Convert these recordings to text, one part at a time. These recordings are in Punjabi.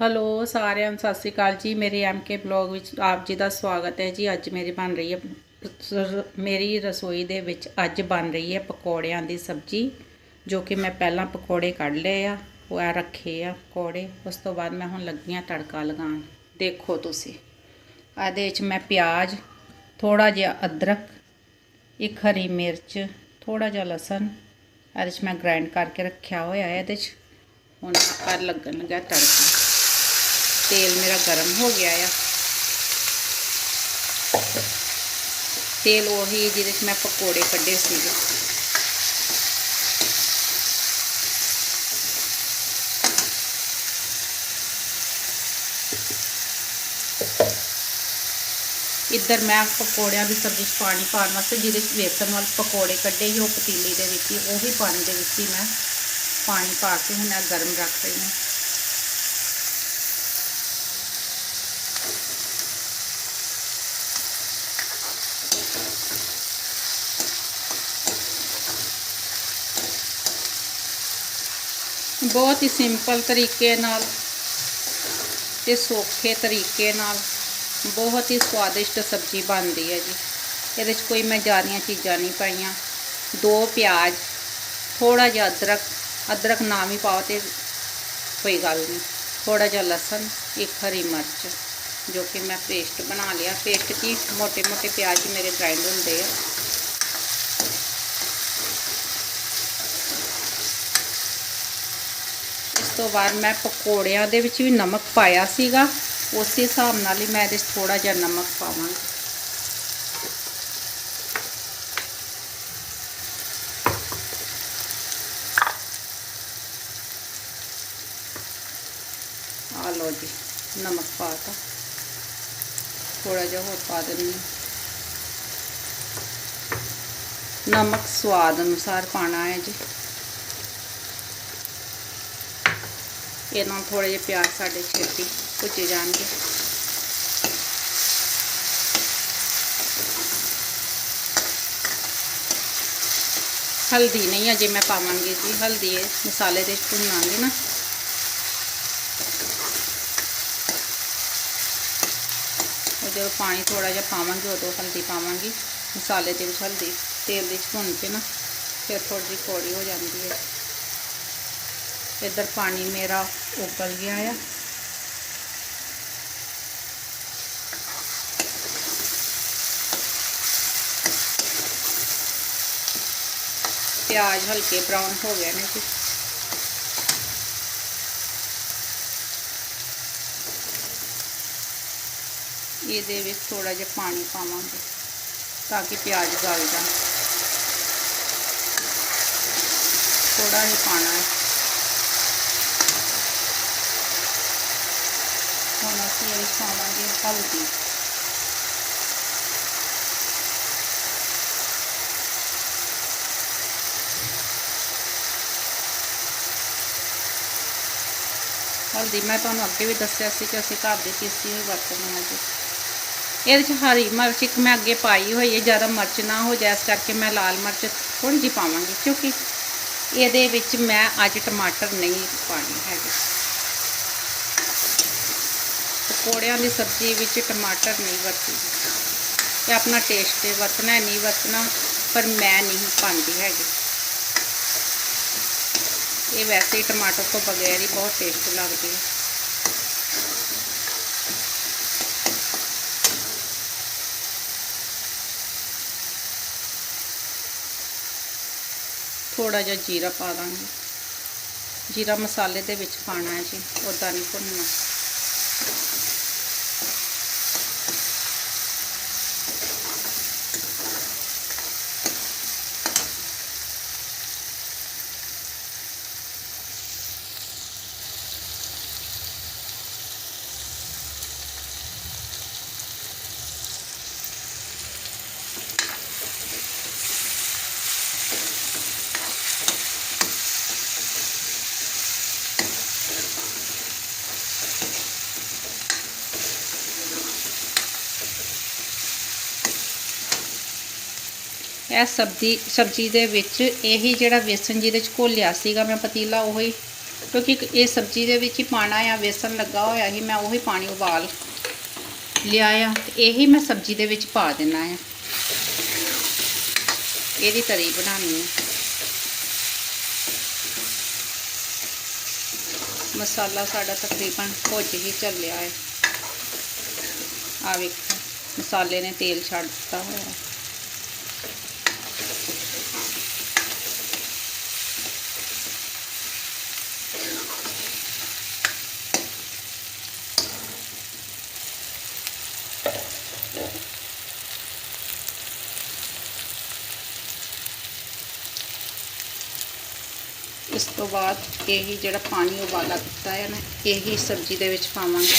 ਹੈਲੋ, ਸਾਰਿਆਂ ਨੂੰ ਸਤਿ ਸ੍ਰੀ ਅਕਾਲ ਜੀ। ਮੇਰੇ ਐਮਕੇ ਬਲੌਗ ਵਿੱਚ ਆਪ ਜੀ ਦਾ ਸਵਾਗਤ ਹੈ ਜੀ। ਅੱਜ ਮੇਰੀ ਬਣ ਰਹੀ ਹੈ ਰ- ਮੇਰੀ ਰਸੋਈ ਦੇ ਵਿੱਚ ਅੱਜ ਬਣ ਰਹੀ ਹੈ ਪਕੌੜਿਆਂ ਦੀ ਸਬਜ਼ੀ, ਜੋ ਕਿ ਮੈਂ ਪਹਿਲਾਂ ਪਕੌੜੇ ਕੱਢ ਲਏ ਆ, ਉਹ ਆ ਰੱਖੇ ਆ ਪਕੌੜੇ। ਉਸ ਤੋਂ ਬਾਅਦ ਮੈਂ ਹੁਣ ਲੱਗੀ ਹਾਂ ਤੜਕਾ ਲਗਾਉਣ। ਦੇਖੋ ਤੁਸੀਂ। ਇਹਦੇ ਵਿੱਚ ਮੈਂ ਪਿਆਜ਼ ਥੋੜਾ ਜਿਹਾ ਅਦਰਕ, ਇੱਕ ਹਰੀ ਮਿਰਚ ਥੋੜਾ ਜਿਹਾ ਲਸਣ, ਇਹਦੇ 'ਚ ਮੈਂ ਗ੍ਰਾਈਂਡ ਕਰਕੇ ਰੱਖਿਆ ਹੋਇਆ ਹੈ। ਇਹਦੇ 'ਚ ਹੁਣ ਆਪਾਂ ਲੱਗਣ ਲੱਗਾ ਤੜਕਾ। ਤੇਲ ਮੇਰਾ ਗਰਮ ਹੋ ਗਿਆ ਆ ਤੇਲ ਉਹੀ ਜਿਹਦੇ 'ਚ ਮੈਂ ਪਕੌੜੇ ਕੱਢੇ ਸੀਗੇ ਇੱਧਰ ਮੈਂ ਪਕੌੜਿਆਂ ਦੀ ਸਬਜ਼ੀ 'ਚ ਪਾਣੀ ਪਾਉਣ ਵਾਸਤੇ ਜਿਹਦੇ 'ਚ ਵੇਸਣ ਵਾਲੇ ਪਕੌੜੇ ਕੱਢੇ ਸੀ ਉਹ ਪਤੀਲੀ ਦੇ ਵਿੱਚ ਹੀ ਉਹੀ ਪਾਣੀ ਦੇ ਵਿੱਚ ਹੀ ਮੈਂ ਪਾਣੀ ਪਾ ਕੇ ਹੁਣ ਇਹ ਗਰਮ ਰੱਖ ਰਹੀ ਹਾਂ ਬਹੁਤ ਹੀ ਸਿੰਪਲ ਤਰੀਕੇ ਨਾਲ ਤੇ ਸੌਖੇ ਤਰੀਕੇ ਨਾਲ ਬਹੁਤ ਹੀ ਸਵਾਦਿਸ਼ਟ ਸਬਜ਼ੀ ਬਣਦੀ ਹੈ ਜੀ। ਇਹਦੇ 'ਚ ਕੋਈ ਮੈਂ ਜਾਰੀਆਂ ਚੀਜ਼ਾਂ ਨਹੀਂ ਪਾਈਆਂ। ਦੋ ਪਿਆਜ਼ ਥੋੜਾ ਜਿਹਾ ਅਦਰਕ ਅਦਰਕ ਨਾ ਵੀ ਪਾਓ ਤੇ ਕੋਈ ਗੱਲ ਨਹੀਂ। ਥੋੜਾ ਜਿਹਾ ਲਸਣ, ਇੱਕ ਹਰੀ ਮਿਰਚ, ਜੋ ਕਿ ਮੈਂ ਪੇਸਟ ਬਣਾ ਲਿਆ। ਪੇਸਟ ਕੀ ਮੋٹے ਮੋٹے ਪਿਆਜ਼ ਮੇਰੇ ਗ੍ਰਾਈਂਡ ਹੁੰਦੇ ਆ। ਤੋਂ ਬਾਅਦ ਮੈਂ ਪਕੌੜਿਆਂ ਦੇ ਵਿੱਚ ਵੀ ਨਮਕ ਪਾਇਆ ਸੀਗਾ। ਉਸੇ ਹਿਸਾਬ ਨਾਲ ਹੀ ਮੈਂ ਇਹਦੇ 'ਚ ਥੋੜਾ ਜਿਹਾ ਨਮਕ ਪਾਵਾਂਗੀ। ਆ ਲਓ ਜੀ, ਨਮਕ ਪਾਤਾ। ਥੋੜਾ ਜਿਹਾ ਹੋਰ ਪਾ ਦਿੰਦੀ ਹਾਂ। ਨਮਕ ਸਵਾਦ ਅਨੁਸਾਰ ਪਾਣਾ ਹੈ ਜੀ। ਇਹ ਨਾਲ ਥੋੜੇ ਜਿਹੇ ਪਿਆਜ਼ ਸਾਡੇ ਛੇਤੀ ਭੁੱਜੇ ਜਾਣਗੇ। ਹਲਦੀ ਨਹੀਂ ਅਜੇ ਮੈਂ ਪਾਵਾਂਗੀ ਜੀ, ਹਲਦੀ ਇਹ ਮਸਾਲੇ ਦੇ ਭੁੰਨਾਂਗੇ ਨਾ। ਉਹ ਜਦੋਂ ਪਾਣੀ ਥੋੜਾ ਜਿਹਾ ਪਾਵਾਂਗੇ, ਉਦੋਂ ਹਲਦੀ ਪਾਵਾਂਗੀ, ਮਸਾਲੇ ਦੇ ਵਿੱਚ ਹਲਦੀ, ਤੇਲ ਦੇ ਵਿੱਚ ਭੁੰਨ ਕੇ ਨਾ, ਫਿਰ ਥੋੜੀ ਜਿਹੀ ਕੌੜੀ ਹੋ ਜਾਂਦੀ ਹੈ। ਇੱਧਰ ਪਾਣੀ ਮੇਰਾ ਉਬਲ ਗਿਆ ਆ। ਪਿਆਜ਼ ਹਲਕੇ ਬਰਾਊਨ ਹੋ ਗਏ ਨੇ ਜੀ। ਇਹਦੇ ਵਿੱਚ ਥੋੜਾ ਜਿਹਾ ਪਾਣੀ ਪਾਵਾਂਗੇ ਤਾਂ ਕਿ ਪਿਆਜ਼ ਗਲ ਜਾਣ। ਥੋੜਾ ਹੀ ਪਾਣਾ ਹੈ ਹੁਣ ਅਸੀਂ ਇਹ ਪਾਵਾਂਗੇ ਹਲਦੀ। ਹਲਦੀ, ਮੈਂ ਤੁਹਾਨੂੰ ਅੱਗੇ ਵੀ ਦੱਸਿਆ ਸੀ ਕਿ ਅਸੀਂ ਘਰ ਦੀ ਪੀਸੀ ਹੋਈ ਵਰਤਦੇ ਹਾਂ ਜੀ। ਇਹਦੇ 'ਚ ਹਰੀ ਮਿਰਚ ਇੱਕ ਮੈਂ ਅੱਗੇ ਪਾਈ ਹੋਈ ਹੈ, ਜ਼ਿਆਦਾ ਮਿਰਚ ਨਾ ਹੋ ਜਾਏ, ਇਸ ਕਰਕੇ ਮੈਂ ਲਾਲ ਮਿਰਚ ਥੋੜੀ ਜਿਹੀ ਪਾਵਾਂਗੀ, ਕਿਉਂਕਿ ਇਹਦੇ ਵਿੱਚ ਮੈਂ ਅੱਜ ਟਮਾਟਰ ਨਹੀਂ ਪਾਣੇ ਹੈਗੇ। ਪਕੌੜਿਆਂ ਦੀ ਸਬਜ਼ੀ ਵਿੱਚ ਟਮਾਟਰ ਨਹੀਂ ਵਰਤੀ। ਇਹ ਆਪਣਾ ਟੇਸਟ ਤੇ ਵਰਤਣਾ ਨਹੀਂ ਵਰਤਣਾ, ਪਰ ਮੈਂ ਨਹੀਂ ਪਾਉਂਦੀ ਹੈਗੀ। ਇਹ ਵੈਸੇ ਹੀ ਟਮਾਟਰ ਤੋਂ ਬਗੈਰ ਹੀ ਬਹੁਤ ਟੇਸਟ ਲੱਗਦੀ ਹੈ। ਥੋੜਾ ਜਿਹਾ ਜੀਰਾ ਪਾ ਦਾਂਗੇ। ਜੀਰਾ ਮਸਾਲੇ ਦੇ ਵਿੱਚ ਪਾਣਾ ਹੈ ਜੀ ਉਦਾਂ ਨਹੀਂ ਭੁੰਨਣਾ। ਇਹ ਸਬਜ਼ੀ ਸਬਜ਼ੀ ਦੇ ਵਿੱਚ ਇਹੀ ਜਿਹੜਾ ਵੇਸਣ ਜਿਹਦੇ ਚ ਘੋਲਿਆ ਸੀਗਾ, ਮੈਂ ਪਤੀਲਾ ਉਹੀ, ਕਿਉਂਕਿ ਇਹ ਸਬਜ਼ੀ ਦੇ ਵਿੱਚ ਹੀ ਪਾਣਾ ਆ, ਵੇਸਣ ਲੱਗਾ ਹੋਇਆ ਸੀ, ਮੈਂ ਉਹੀ ਪਾਣੀ ਉਬਾਲ ਲਿਆ ਆ ਤੇ ਇਹੀ ਮੈਂ ਸਬਜ਼ੀ ਦੇ ਵਿੱਚ ਪਾ ਦੇਣਾ ਆ। ਇਹਦੀ ਤਰੀ ਬਣਾਉਣੀ ਹੈ ਮਸਾਲਾ ਸਾਡਾ ਤਕਰੀਬਨ ਭੁੱਜ ਹੀ ਚੱਲਿਆ ਹੈ ਆ ਵੇਖੋ, ਮਸਾਲੇ ਨੇ ਤੇਲ ਛੱਡ ਦਿੱਤਾ ਹੋਇਆ। ਇਸ ਤੋਂ ਬਾਅਦ ਇਹੀ ਜਿਹੜਾ ਪਾਣੀ ਉਬਾਲਾ ਦਿੱਤਾ ਹੈ ਨਾ, ਇਹੀ ਸਬਜ਼ੀ ਦੇ ਵਿੱਚ ਪਾਵਾਂਗੇ।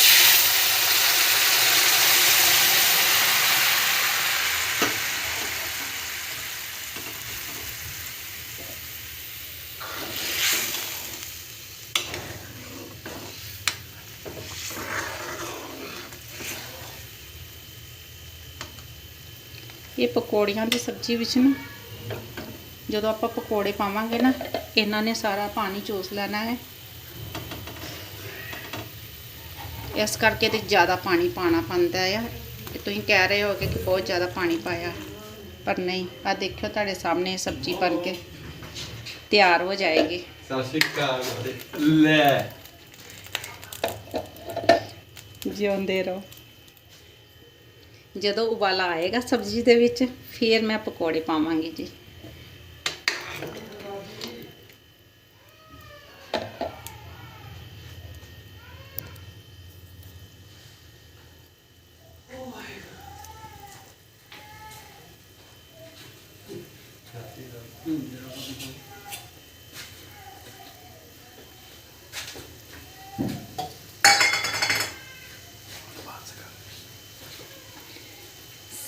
ਇਹ ਪਕੌੜੀਆਂ ਦੀ ਸਬਜ਼ੀ ਵਿੱਚ ਨਾ ਜਦੋਂ ਆਪਾਂ ਪਕੌੜੇ ਪਾਵਾਂਗੇ ਨਾ ਇਹਨਾਂ ਨੇ ਸਾਰਾ ਪਾਣੀ ਚੂਸ ਲੈਣਾ ਹੈ। ਇਸ ਕਰਕੇ ਤੇ ਜ਼ਿਆਦਾ ਪਾਣੀ ਪਾਣਾ ਪੈਂਦਾ ਆ। ਤੁਸੀਂ ਕਹਿ ਰਹੇ ਹੋਗੇ ਕਿ ਬਹੁਤ ਜ਼ਿਆਦਾ ਪਾਣੀ ਪਾਇਆ ਪਰ ਨਹੀਂ ਆ ਦੇਖਿਓ ਤੁਹਾਡੇ ਸਾਹਮਣੇ ਸਬਜ਼ੀ ਬਣ ਕੇ ਤਿਆਰ ਹੋ ਜਾਏਗੀ। ਸਤਿ ਸ਼੍ਰੀ ਅਕਾਲ ਲੈ। ਜਿਉਂਦੇ ਰਹੋ। ਜਦੋਂ ਉਬਾਲਾ ਆਏਗਾ ਸਬਜ਼ੀ ਦੇ ਵਿੱਚ ਫਿਰ ਮੈਂ ਪਕੌੜੇ ਪਾਵਾਂਗੀ ਜੀ।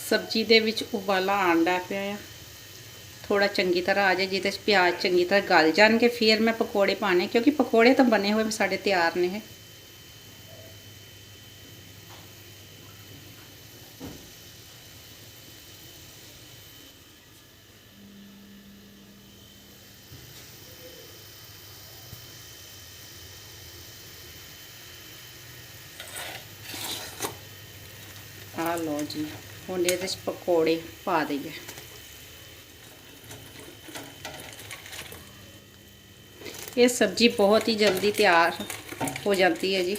ਸਬਜ਼ੀ ਦੇ ਵਿੱਚ ਉਬਾਲਾ ਆਉਣ ਲੱਗ ਪਿਆ ਆ। ਥੋੜਾ ਚੰਗੀ ਤਰ੍ਹਾਂ ਆ ਜਾਏ, ਜਿਹਦੇ ਵਿੱਚ ਪਿਆਜ਼ ਚੰਗੀ ਤਰ੍ਹਾਂ ਗਲ ਜਾਣਗੇ, ਫਿਰ ਮੈਂ ਪਕੌੜੇ ਪਾਣੇ ਕਿਉਂਕਿ ਪਕੌੜੇ ਤਾਂ ਬਣੇ ਹੋਏ ਸਾਡੇ ਤਿਆਰ ਨੇ ਇਹ। ਆ ਲਓ ਜੀ। ਹੁਣ ਇਹਦੇ ਵਿੱਚ ਪਕੌੜੇ ਪਾ ਦਈਏ। ਇਹ ਸਬਜ਼ੀ ਬਹੁਤ ਹੀ ਜਲਦੀ ਤਿਆਰ ਹੋ ਜਾਂਦੀ ਹੈ ਜੀ।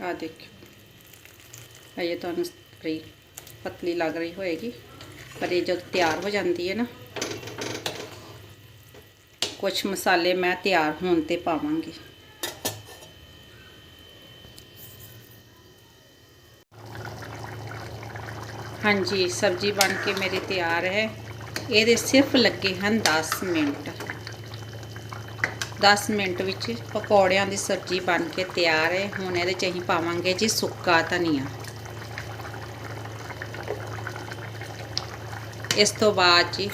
ਆ ਦੇਖਿਓ। ਇਹ ਤੁਹਾਨੂੰ ਪਤਲੀ ਲੱਗ ਰਹੀ ਹੋਏਗੀ। ਪਰ ਇਹ ਜਦ ਤਿਆਰ ਹੋ ਜਾਂਦੀ ਹੈ ਨਾ ਕੁਝ ਮਸਾਲੇ ਮੈਂ ਤਿਆਰ ਹੋਣ ਤੇ ਪਾਵਾਂਗੀ। ਹਾਂਜੀ, ਸਬਜ਼ੀ ਬਣ ਕੇ ਮੇਰੀ ਤਿਆਰ ਹੈ। ਇਹਦੇ ਸਿਰਫ ਲੱਗੇ ਹਨ 10 ਮਿੰਟ। 10 ਮਿੰਟ ਵਿੱਚ ਪਕੌੜਿਆਂ ਦੀ ਸਬਜ਼ੀ ਬਣ ਕੇ ਤਿਆਰ ਹੈ। ਹੁਣ ਇਹਦੇ ਚ ਅਸੀਂ ਪਾਵਾਂਗੇ ਜੀ ਸੁੱਕਾ ਧਨੀਆ। ਇਸ ਤੋਂ ਬਾਅਦ ਜੀ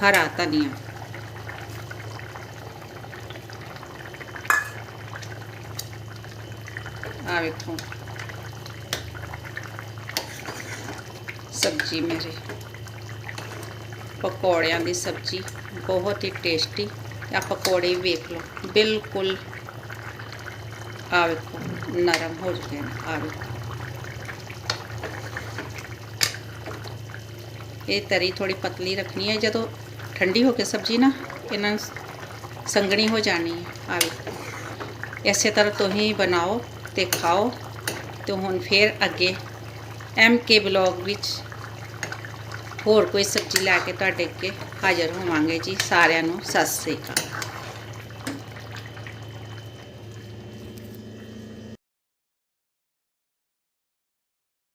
ਹਰਾ ਧਨੀਆ। ਆ ਵੇਖੋ। ਸਬਜ਼ੀ ਮੇਰੀ। ਪਕੌੜਿਆਂ ਦੀ ਸਬਜ਼ੀ, ਬਹੁਤ ਹੀ ਟੇਸਟੀ। ਆ ਪਕੌੜੇ ਵੀ ਵੇਖ ਲਓ। ਬਿਲਕੁਲ ਆ ਵੇਖੋ, ਨਰਮ ਹੋ ਚੁੱਕੇ ਨੇ। ਆ ਵੇਖੋ। ਇਹ ਤਰੀ ਥੋੜੀ ਪਤਲੀ ਰੱਖਣੀ ਹੈ। ਜਦੋਂ ਠੰਡੀ ਹੋ ਕੇ ਸਬਜ਼ੀ ਨਾ, ਇਹਨਾਂ ਨੂੰ ਸੰਗਣੀ ਹੋ ਜਾਣੀ ਹੈ। ਆ ਵੇਖੋ। ਇਸੇ ਤਰ੍ਹਾਂ ਤੁਸੀਂ ਬਣਾਓ ਤੇ ਖਾਓ ਤੇ ਹੁਣ ਫੇਰ ਅੱਗੇ ਐਮ ਕੇ ਬਲੌਗ ਵਿੱਚ ਹੋਰ ਕੋਈ ਸਬਜ਼ੀ ਲੈ ਕੇ ਤੁਹਾਡੇ ਅੱਗੇ ਹਾਜ਼ਰ ਹੋਵਾਂਗੇ ਜੀ। ਸਾਰਿਆਂ ਨੂੰ ਸਤਿ ਸ੍ਰੀ ਅਕਾਲ।